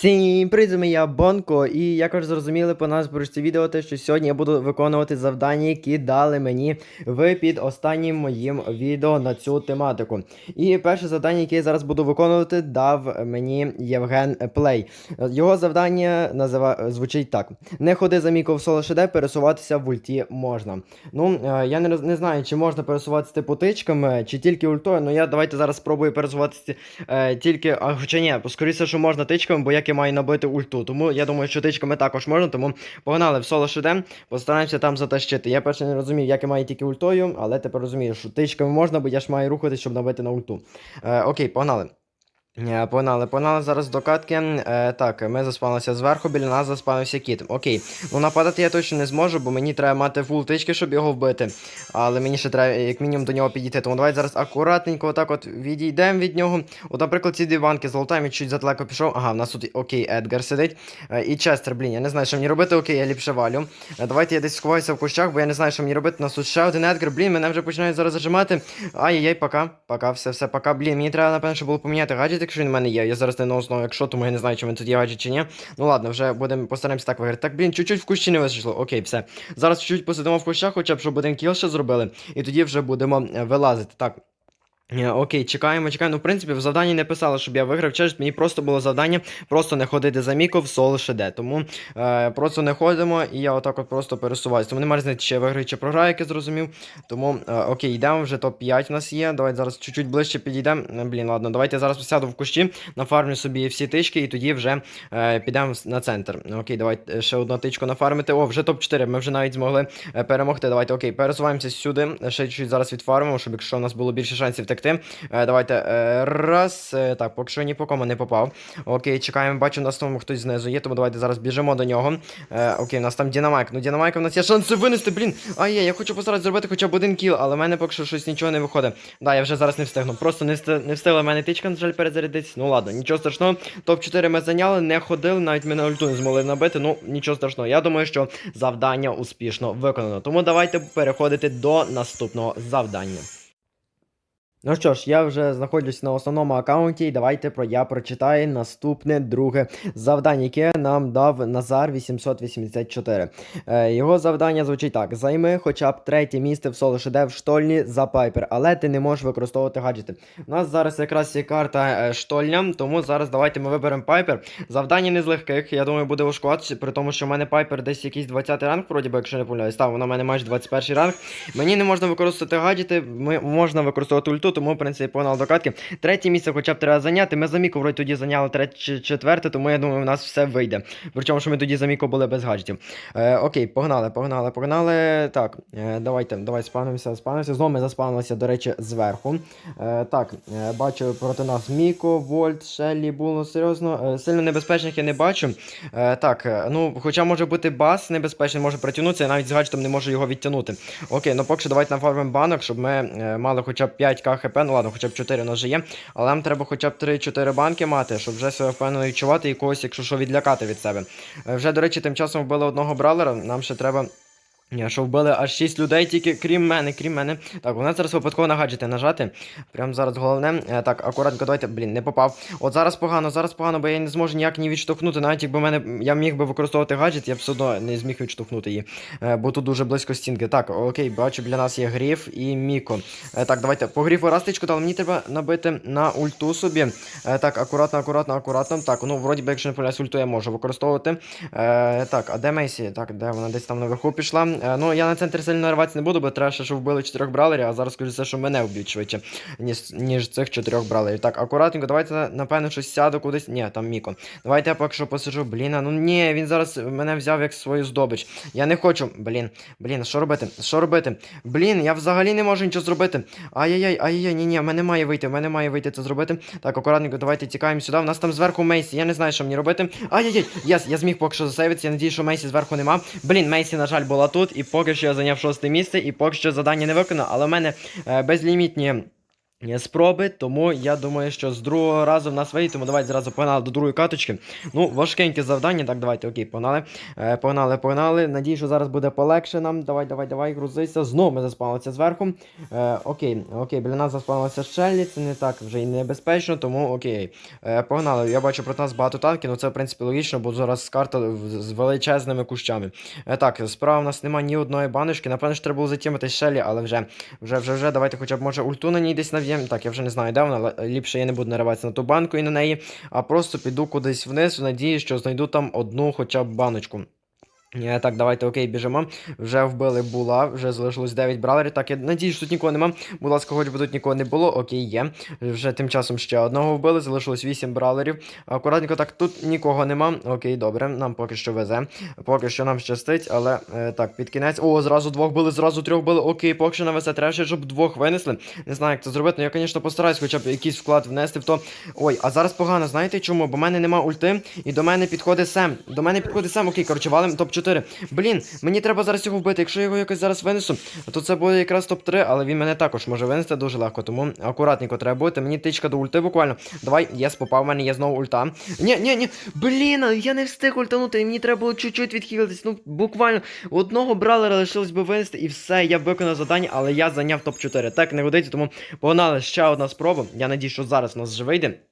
Всім привіт, з я Бонко, і як ви зрозуміли по нас це відео, те, що сьогодні я буду виконувати завдання, які дали мені в під останнім моїм відео на цю тематику. І перше завдання, яке я зараз буду виконувати, дав мені Євген Плей. Його завдання назива... звучить так: не ходи за Міко в соло ШД, пересуватися в ульті можна. Ну, е, я не, роз- не знаю, чи можна пересуватися типу тичками, чи тільки ультою. Ну я давайте зараз спробую пересуватися е, тільки, а хоча ні, скоріше, що можна тичками, бо як я має набити ульту. Тому я думаю, що тичками також можна, тому погнали в соло шедем, постараємося там затащити. Я перше не розумів, як я маю тільки ультою, але тепер розумію, що тичками можна, бо я ж маю рухатись, щоб набити на ульту. Е, окей, погнали. Е, Погнали, погнали зараз до катки. Е, так, ми заспалися зверху, біля нас заспавився кіт. Окей. Ну нападати я точно не зможу, бо мені треба мати фул тички, щоб його вбити. Але мені ще треба, як мінімум, до нього підійти. Тому давайте зараз акуратненько отак от відійдемо від нього. От, наприклад, ці дві банки золотаємо, чуть задалеко пішов. Ага, в нас тут окей, Едгар сидить. Е, і Честер, блін, я не знаю, що мені робити, окей, я ліпше валю. Е, давайте я десь сховаюся в кущах, бо я не знаю, що мені робити. У нас тут ще один Едгар, блін, мене вже починають зараз зажимати. Ай-яй, пока, пока, все, все, пока. Блін, мені треба, напевно, щоб було поміняти гаджет, якщо він в мене є. Я зараз не на основу, якщо, тому я не знаю, чи він тут є гаджет чи ні. Ну ладно, вже будемо постараємося так виграти. Так, блін, чуть-чуть в кущі не вийшло. Окей, все. Зараз чуть-чуть посидимо в кущах, хоча б щоб один кіл ще зробили. І тоді вже будемо е, вилазити. Так. Е, Окей, чекаємо, чекаємо. Ну, в принципі, в завданні не писало, щоб я виграв. Через мені просто було завдання просто не ходити за Міко в соло ШД. Тому е, просто не ходимо, і я отак от просто пересуваюся. Тому немає різниці, чи я виграю, чи програю, як я зрозумів. Тому е, окей, йдемо, вже топ-5 у нас є. Давайте зараз чуть-чуть ближче підійдемо. Е, Блін, ладно, давайте я зараз сяду в кущі, нафармлю собі всі тички, і тоді вже е, підемо на центр. Окей, давайте ще одну тичку нафармити. О, вже топ-4. Ми вже навіть змогли е, перемогти. Давайте, окей, пересуваємося сюди. Ще чуть зараз відфармимо, щоб якщо у нас було більше шансів втекти. Е, давайте е, раз. Е, так, поки що ні по кому не попав. Окей, чекаємо, бачу, у нас там хтось знизу є, тому давайте зараз біжимо до нього. Окей, у нас там Дінамайк. Ну, Дінамайка у нас є шанси винести, блін. Ай, я хочу постаратися зробити хоча б один кіл, але в мене поки що щось нічого не виходить. Да, я вже зараз не встигну. Просто не, встиг, не встигла в мене тичка, на жаль, перезарядитись. Ну ладно, нічого страшного. Топ-4 ми зайняли, не ходили, навіть ми на ульту не змогли набити. Ну, нічого страшного. Я думаю, що завдання успішно виконано. Тому давайте переходити до наступного завдання. Ну що ж, я вже знаходжусь на основному аккаунті, і давайте про я прочитаю наступне друге завдання, яке нам дав Назар 884. Е, його завдання звучить так: займи хоча б третє місце в соло ШД в штольні за пайпер, але ти не можеш використовувати гаджети. У нас зараз якраз є карта е, штольня, тому зараз давайте ми виберемо пайпер. Завдання не з легких, я думаю, буде важкувати, при тому, що в мене пайпер десь якийсь 20 ранг, вроді би, якщо не помиляюсь. Так, вона в мене майже 21 ранг. Мені не можна використовувати гаджети, ми, можна використовувати ульту, тому, в принципі, погнали до катки. Третє місце хоча б треба зайняти. Ми за Міко вроді тоді зайняли третє четверте, тому я думаю, у нас все вийде. Причому, що ми тоді за Міко були без гаджетів. Е, окей, погнали, погнали, погнали. Так, е, давайте, давай спавнимося, спавнимося. Знову ми заспавнилися, до речі, зверху. Е, так, е, бачу проти нас Міко, Вольт, Шеллі, Булно, серйозно. Е, сильно небезпечних я не бачу. Е, так, е, ну, хоча може бути бас небезпечний, може притягнутися, я навіть з гаджетом не можу його відтягнути. Окей, ну поки що давайте нафармимо банок, щоб ми е, мали хоча б 5к хп, ну ладно, хоча б 4 у нас вже є. Але нам треба хоча б 3-4 банки мати, щоб вже себе впевнено відчувати і когось, якщо що, відлякати від себе. Е, вже, до речі, тим часом вбили одного бралера, нам ще треба. Ні, що вбили аж 6 людей, тільки крім мене, крім мене. Так, нас зараз випадково на гаджети нажати. Прям зараз головне. Е, так, акуратненько, давайте, блін, не попав. От зараз погано, зараз погано, бо я не зможу ніяк ні відштовхнути. Навіть якби мене я міг би використовувати гаджет, я б все одно не зміг відштовхнути її. Е, бо тут дуже близько стінки. Так, окей, бачу, біля нас є гріф і Міко. Е, так, давайте по гріфу растичку, але мені треба набити на ульту собі. Так, акуратно, акуратно, акуратно. Так, ну вроді би, якщо не помиляюсь, ульту я можу використовувати. Так, а де Мейсі? Так, де вона десь там наверху пішла. Е, ну, я на центр сильно нарватися не буду, бо треба ще, вбили чотирьох бралерів, а зараз скажу все, що мене вб'ють швидше, ніж, ніж цих чотирьох бралерів. Так, акуратненько, давайте, напевно, щось сяду кудись. Ні, там Міко. Давайте я поки що посиджу. Блін, ну ні, він зараз мене взяв як свою здобич. Я не хочу. Блін, блін, що робити? Що робити? Блін, я взагалі не можу нічого зробити. Ай-яй-яй, ай-яй, ні, ні, мене має вийти, мене має вийти це зробити. Так, акуратненько, давайте тікаємо сюди. У нас там зверху Мейсі. Я не знаю, що мені робити. Ай-яй-яй, єс, я зміг поки що засейвитися. Я надію, що Мейсі зверху нема. Блін, Мейсі, на жаль, була тут, і поки що я зайняв шосте місце, і поки що завдання не виконано, але в мене е, безлімітні. Спроби, тому я думаю, що з другого разу в нас вийде, тому давайте зразу погнали до другої каточки. Ну, важкеньке завдання, так, давайте, окей, погнали. Е, погнали, погнали. Надію, що зараз буде полегше нам. Давай, давай, давай, грузися. Знову ми заспалилися зверху. Е, окей, окей, біля нас заспалилися щелі, це не так вже і небезпечно, тому окей. Е, погнали. Я бачу проти нас багато танків, ну це в принципі логічно, бо зараз карта з величезними кущами. Е, так, справа у нас немає ні одної баночки. Напевно, що треба було затімити щелі, але вже, вже, вже, вже. Давайте хоча б може ульту на ній десь нав'єм. Так, я вже не знаю, де вона, ліпше я не буду нариватися на ту банку і на неї, а просто піду кудись вниз, в надії, що знайду там одну хоча б баночку. Е, Так, давайте, окей, біжимо. Вже вбили була, вже залишилось 9 бралерів. Так, я надію, що тут нікого нема. Будь ласка, хоч би тут нікого не було. Окей, є. Вже тим часом ще одного вбили, залишилось 8 бралерів. Акуратненько, так, тут нікого нема. Окей, добре, нам поки що везе. Поки що нам щастить, але е, так, під кінець. О, зразу двох били, зразу трьох били. Окей, поки що нам везе. Треба ще, щоб двох винесли. Не знаю, як це зробити. Ну я, звісно, постараюсь хоча б якийсь вклад внести в то. Ой, а зараз погано, знаєте чому? Бо в мене нема ульти, і до мене підходить Сем. До мене підходить Сем, окей, коротше, валим топ-4. Блін, мені треба зараз його вбити. Якщо я його якось зараз винесу, то це буде якраз топ-3, але він мене також може винести дуже легко. Тому акуратненько треба бути. Мені тичка до ульти буквально. Давай, єс, попав, в мене є знову ульта. Ні, ні, ні. Блін, я не встиг ультанути, мені треба було чуть-чуть відхилитись. Ну, буквально одного бралера лишилось би винести, і все, я виконав завдання, але я зайняв топ-4. Так не годиться, тому погнали ще одна спроба. Я надію, що зараз у нас вже вийде.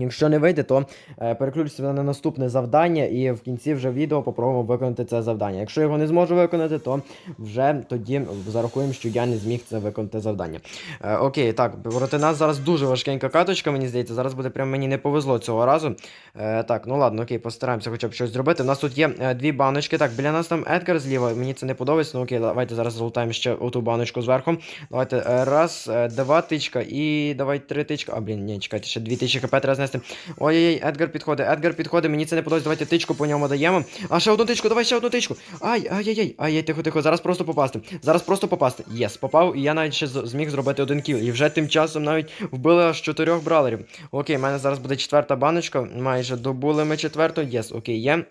Якщо не вийде, то е, переключуся на наступне завдання, і в кінці вже відео попробуємо виконати це завдання. Якщо його не зможу виконати, то вже тоді зарахуємо, що я не зміг це виконати завдання. Е, окей, так, проти нас зараз дуже важкенька каточка, мені здається. Зараз буде прям мені не повезло цього разу. Е, так, ну ладно, окей, постараємося хоча б щось зробити. У нас тут є е, дві баночки. Так, біля нас там Едгар зліва, мені це не подобається. Ну окей, давайте зараз залутаємо ще оту баночку зверху. Давайте е, раз, е, два тичка і давай три тичка. А, блін, ні, чекайте, ще дві тички хп треба знести. Ой-ой-ой, Едгар підходить, Едгар підходить, мені це не подобається. Давайте тичку по ньому даємо. А ще одну тичку, давай ще одну тичку. Ай, ай-яй-яй, ай-яй, тихо, тихо, зараз просто попасти. Зараз просто попасти. Єс, попав, і я навіть ще зміг зробити один кіл. І вже тим часом навіть вбили аж чотирьох бралерів. Окей, в мене зараз буде четверта баночка. Майже добули ми четверту. Єс, окей, є.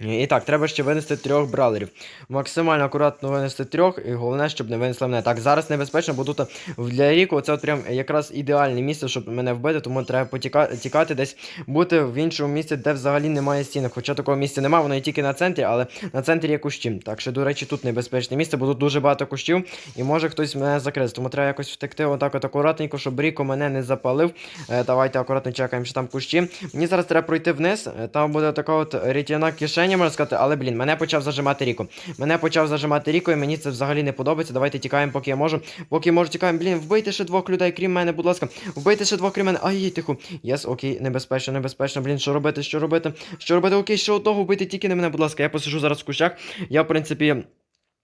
І так, треба ще винести трьох бралерів. Максимально акуратно винести трьох, і головне, щоб не винесли мене. Так, зараз небезпечно, бо тут для Ріку це от прям якраз ідеальне місце, щоб мене вбити, тому треба потіка... тікати десь, бути в іншому місці, де взагалі немає стінок. Хоча такого місця немає, воно є тільки на центрі, але на центрі є кущі. Так що, до речі, тут небезпечне місце, бо тут дуже багато кущів, і може хтось мене закрити. Тому треба якось втекти отак от акуратненько, щоб Ріко мене не запалив. Е, давайте акуратно чекаємо, що там кущі. Мені зараз треба пройти вниз. е, Там буде така от рятівна кишеня, можна сказати, але блін, мене почав зажимати Ріко. Мене почав зажимати Ріко, і мені це взагалі не подобається. Давайте тікаємо, поки я можу. Поки я можу, тікаємо. Блін, вбийте ще двох людей, крім мене, будь ласка. Вбийте ще двох крім мене. Ай, тихо. Єс, окей, небезпечно, небезпечно. Блін, що робити, що робити? Що робити? Окей, ще одного вбити, тільки не мене, будь ласка. Я посижу зараз в кущах. Я, в принципі.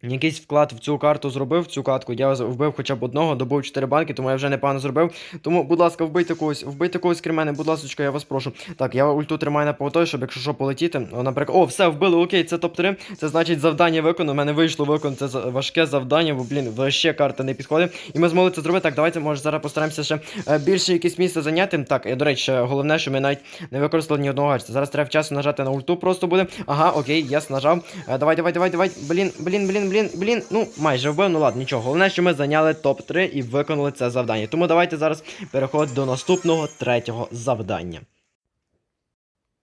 Якийсь вклад в цю карту зробив, в цю катку. Я вбив хоча б одного, добув 4 банки, тому я вже непогано зробив. Тому, будь ласка, вбийте когось, вбийте когось крім мене, будь ласка, я вас прошу. Так, я ульту тримаю на поготові, щоб якщо що полетіти. Наприклад, о, все, вбили, окей, це топ-3. Це значить завдання виконано. У мене вийшло виконати це важке завдання, бо, блін, вообще карта не підходить. І ми змогли це зробити. Так, давайте, може, зараз постараємося ще е, більше якесь місце зайняти. Так, до речі, головне, що ми навіть не використали ні одного гаджета. Зараз треба вчасно нажати на ульту, просто буде. Ага, окей, яс, нажав. Е, давай, давай, давай, давай. Блін, блін, блін, блін, блін. Ну, майже вбив, ну ладно, нічого. Головне, що ми зайняли топ-3 і виконали це завдання. Тому давайте зараз переходимо до наступного третього завдання.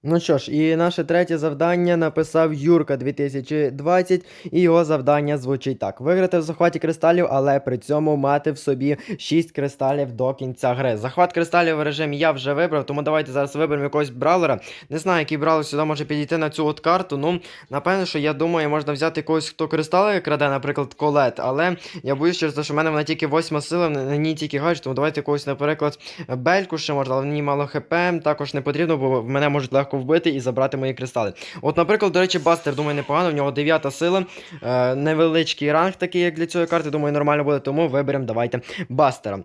Ну що ж, і наше третє завдання написав Юрка 2020, і його завдання звучить так: виграти в захваті кристалів, але при цьому мати в собі 6 кристалів до кінця гри. Захват кристалів в режимі я вже вибрав, тому давайте зараз виберемо якогось бравлера. Не знаю, який бравлер сюди може підійти на цю от карту. Ну, напевно, що я думаю, можна взяти когось, хто кристали краде, наприклад, колет, але я боюсь, через те, що в мене вона тільки восьма сила, на ній тільки гаджет, тому давайте когось, наприклад, бельку ще можна, але в ній мало хп, також не потрібно, бо в мене можуть легко вбити і забрати мої кристали. От, наприклад, до речі, Бастер, думаю, непогано, в нього 9 сила, е, невеличкий ранг такий, як для цієї карти, думаю, нормально буде, тому виберемо давайте Бастера.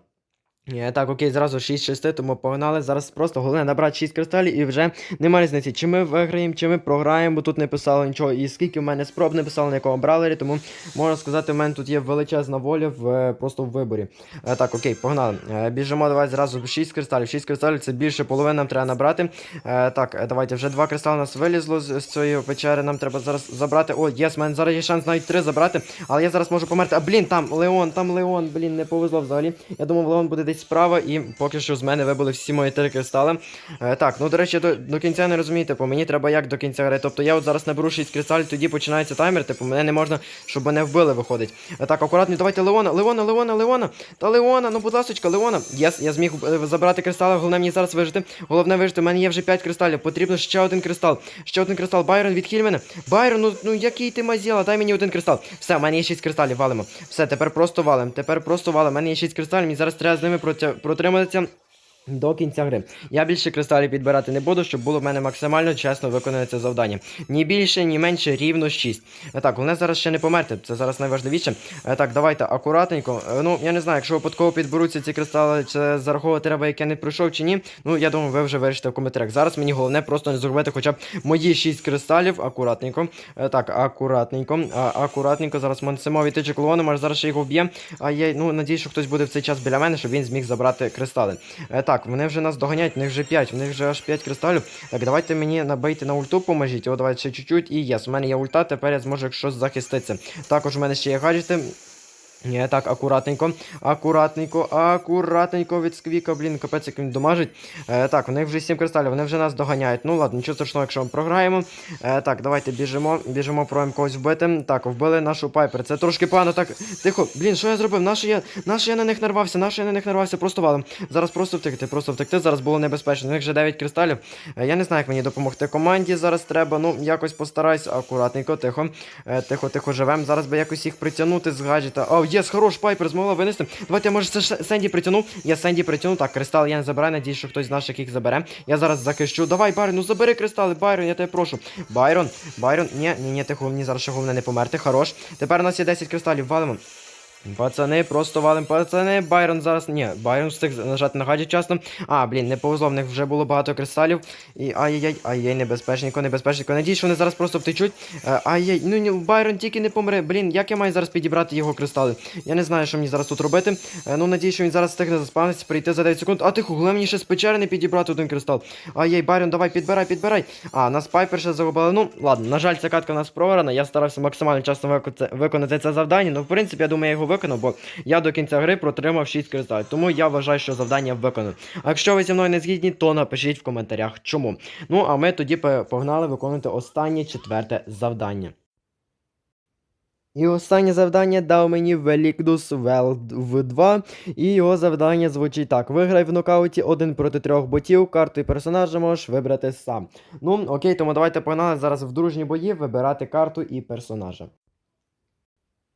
Е, Так, окей, зразу 6-6, тому погнали. Зараз просто головне набрати 6 кристалів і вже немає різниці, чи ми виграємо, чи ми програємо, бо тут не писало нічого. І скільки в мене спроб не писало на якому бравлері, тому можна сказати, в мене тут є величезна воля в е, просто в виборі. Е, Так, окей, погнали. Е, Біжимо, давай зразу 6 кристалів. 6 кристалів це більше половини нам треба набрати. Так, давайте вже два кристали нас вилізло з цієї печери. Нам треба зараз забрати. О, єс, в мене зараз є шанс навіть 3 забрати, але я зараз можу померти. А блін, там Леон, там Леон, блін, не повезло взагалі. Я думав, Леон буде десь справа, і поки що з мене вибили всі мої три кристали. Е, так, ну до речі, до, до кінця не розумієте, по мені треба як до кінця гри. Тобто я от зараз наберу 6 кристалів, тоді починається таймер, типу мене не можна, щоб мене вбили, виходить. Е, так, акуратно, давайте Леона, Леона, Леона, Леона. Та Леона, ну будь ласочка, Леона. Єс, я зміг е, забрати кристали, головне мені зараз вижити. Головне вижити, у мене є вже 5 кристалів, потрібно ще один кристал. Ще один кристал. Байрон, відхиль мене. Байрон, ну, ну який ти мазіла, дай мені один кристал. Все, у мене є 6 кристалів, валимо. Все, тепер просто валим. Тепер просто валим. У мене є 6 кристалів, мені зараз треба з ними. Протриматися. До кінця гри. Я більше кристалів підбирати не буду, щоб було в мене максимально чесно виконане це завдання. Ні більше, ні менше, рівно 6. Е, Так, головне зараз ще не померти, це зараз найважливіше. Е, Так, давайте акуратненько. Е, Ну, я не знаю, якщо випадково підберуться ці кристали, чи зараховувати треба, як я не пройшов, чи ні. Ну, я думаю, ви вже вирішите в коментарях. Зараз мені головне просто не зробити хоча б мої 6 кристалів. Акуратненько. Так, акуратненько. Акуратненько. Зараз Монсимо відтиче колони, може зараз ще його вб'є. А я ну надію, що хтось буде в цей час біля мене, щоб він зміг забрати кристали. Е, Так, вони вже нас доганять, в них вже 5, в них вже аж 5 кристалів. Так, давайте мені набийте на ульту, поможіть. О, давайте ще чуть-чуть. І єс, у мене є ульта, тепер я зможу якщо захиститися. Також у мене ще є гаджети. Ні, так, акуратненько, акуратненько, акуратненько від сквіка, блін, капець, як він домажить. Е, так, в них вже 7 кристалів, вони вже нас доганяють. Ну ладно, нічого страшного, якщо ми програємо. Е, так, давайте біжимо, біжимо, пробуємо когось вбити. Так, вбили нашу пайпер. Це трошки погано, так. Тихо, блін, що я зробив? Нащо я, нащо я на них нарвався, нащо я на них нарвався, просто валом. Зараз просто втекти, просто втекти. Зараз було небезпечно. У них вже 9 кристалів. Е, я не знаю, як мені допомогти команді. Зараз треба, ну, якось постараюсь. Акуратненько, тихо. Е, тихо, тихо живем. Зараз би якось їх притягнути з гаджета. О, єс, хорош, пайпер змогла винести. Давайте, може, це Сенді притягну. Я Сенді притягну. Так, кристал я не забираю. Надіюсь, що хтось з наших їх забере. Я зараз захищу. Давай, Байрон, ну забери кристали, Байрон, я тебе прошу. Байрон, Байрон, ні, ні, ні, ти мені зараз ще головне не померти. Хорош. Тепер у нас є 10 кристалів, валимо. Пацани, просто валим, пацани. Байрон зараз. Ні, Байрон встиг нажати на гаджет часно. А, блін, не повезло, в них вже було багато кристалів. І ай-яй-яй, ай-яй, небезпечненько, небезпечненько. Надіюсь, що вони зараз просто втечуть. Е, Ай-яй, ну Байрон тільки не помре. Блін, як я маю зараз підібрати його кристали? Я не знаю, що мені зараз тут робити. Е, Ну, надіюсь, що він зараз встигне заспавнитися, прийти за 9 секунд. А тихо, головне мені ще з печери не підібрати один кристал. Ай-яй, Байрон, давай, підбирай, підбирай. А, нас пайпер ще загубили. Ну, ладно, на жаль, ця катка у нас програна. Я старався максимально часто виконати це завдання. Ну, в принципі, я думаю, я його виконав, бо я до кінця гри протримав 6 кристалів. Тому я вважаю, що завдання виконано. А якщо ви зі мною не згідні, то напишіть в коментарях чому. Ну, а ми тоді погнали виконувати останнє четверте завдання. І останнє завдання дав мені Велікдус в 2. І його завдання звучить так: виграй в нокауті один проти трьох ботів, карту і персонажа можеш вибрати сам. Ну, окей, тому давайте погнали зараз в дружні бої вибирати карту і персонажа.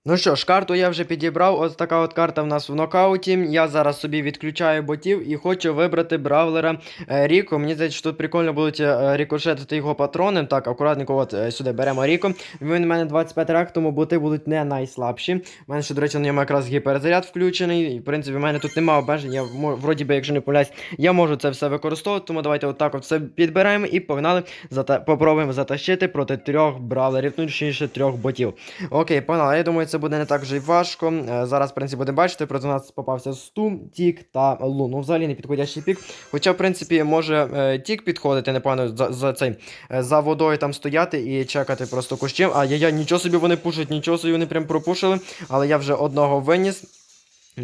Ну що ж, карту я вже підібрав. Ось така от карта в нас в нокауті. Я зараз собі відключаю ботів і хочу вибрати бравлера е, Ріко. Мені здається, що тут прикольно будуть е, рікошетити його патрони. Так, акуратненько, от е, сюди беремо Ріко. Він у мене 25 рак, тому боти будуть не найслабші. У мене ще, до речі, на ньому якраз гіперзаряд включений. І, в принципі, в мене тут немає обмежень. Я вроді би, якщо не помиляюсь, я можу це все використовувати. Тому давайте отак от все підбираємо і погнали. Зата... Попробуємо затащити проти трьох бравлерів, ну точніше трьох ботів. Окей, погнали. Я думаю, це буде не так вже й важко. Е, Зараз, в принципі, будемо бачити, проти нас попався Сту, Тік та Лу. Ну, взагалі не підходящий пік. Хоча, в принципі, може е, Тік підходити, непогано за, за цей е, за водою там стояти і чекати просто кущем. А я, я нічого собі вони пушать, нічого собі вони прям пропушили. Але я вже одного виніс.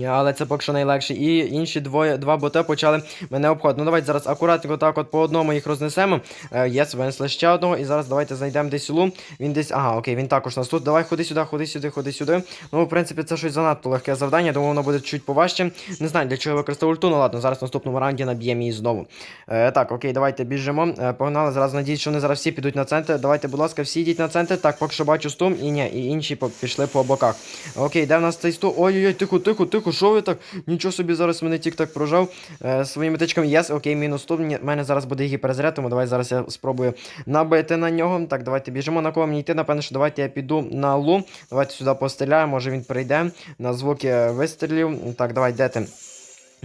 Але це поки що найлегше. І інші двоє, два боти почали мене обходити. Ну давайте зараз акуратненько так от по одному їх рознесемо. Е, Єс, винесли ще одного. І зараз давайте знайдемо десь лу. Він десь. Ага, окей, він також нас тут. Давай ходи сюди, ходи сюди, ходи сюди. Ну, в принципі, це щось занадто легке завдання. Думаю, воно буде чуть поважче. Не знаю, для чого я використав ульту. Ну ладно, зараз в наступному раунді наб'ємо її знову. Е, так, окей, давайте біжимо. Е, погнали. Зараз надіюсь, що вони зараз всі підуть на центр. Давайте, будь ласка, всі йдіть на центр. Так, поки що бачу стум. І ні, і інші пішли по боках. Окей, де в нас цей стул? Ой-ой-ой, тихо, тихо, тихо, що ви так? Нічого собі зараз мене тік так прожав е, своїми тичками. Єс, окей, мінус стул. Ні, в мене зараз буде гіперзаряд, тому давай зараз я спробую набити на нього. Так, давайте біжимо на кого мені йти. Напевно, що давайте я піду на лу. Давайте сюди постріляю, може він прийде на звуки вистрілів. Так, давай, де ти?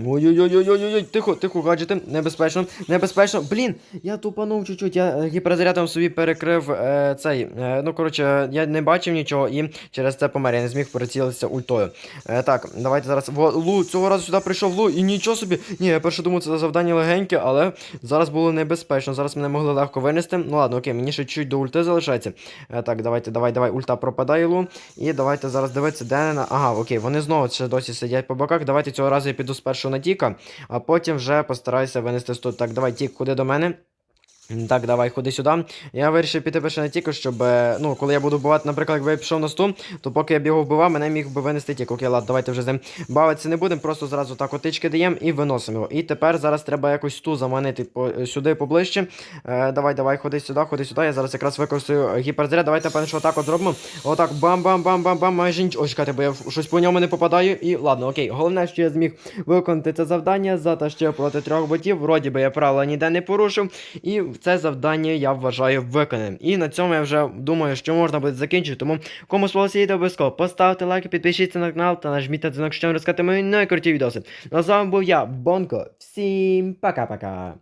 Ой-ой-ой-ой-ой-ой, тихо, тихо, гаджети, небезпечно, небезпечно. Блін, я тупанув чуть-чуть, я е, гіперзарядом собі перекрив е, цей. Е, ну, коротше, я не бачив нічого і через це помер. Я не зміг прицілитися ультою. Е, так, давайте зараз. Во, Лу, цього разу сюди прийшов Лу, і нічого собі. Ні, я перше думав, це завдання легеньке, але зараз було небезпечно. Зараз мене могли легко винести. Ну ладно, окей, мені ще чуть до ульти залишається. Е, так, давайте, давай, давай, ульта пропадає Лу. І давайте зараз дивитися, де. Ага, окей, вони знову ще досі сидять по боках. Давайте цього разу я піду спершу на Тіка, а потім вже постараюся винести 100. Так, давай, Тік, куди до мене? Так, давай, ходи сюди. Я вирішив піти перше на тільки, щоб. е, Ну, коли я буду вбивати, наприклад, якби я пішов на сту, то поки я б його вбивав, мене міг би винести тік. Окей, ладно, давайте вже з ним бавитися не будемо, просто зразу так отички даємо і виносимо його. І тепер зараз треба якось сту заманити по, е, сюди поближче. Е, давай, давай, ходи сюди, ходи сюди. Я зараз якраз використаю гіперзаряд. Давайте певно, що отак от зробимо. Отак, бам-бам-бам-бам-бам, майже нічого. Ой, чекайте, бо я щось по ньому не попадаю. І ладно, окей. Головне, що я зміг виконати це завдання, затащив проти трьох ботів. Вроді би я правила ніде не порушив. І це завдання я вважаю виконаним. І на цьому я вже думаю, що можна буде закінчити. Тому кому сподобалося відео, обов'язково поставте лайк, підпишіться на канал та нажміть на дзвінок, щоб не розкати мої найкруті відоси. Ну, з вами був я, Бонко. Всім пока-пока.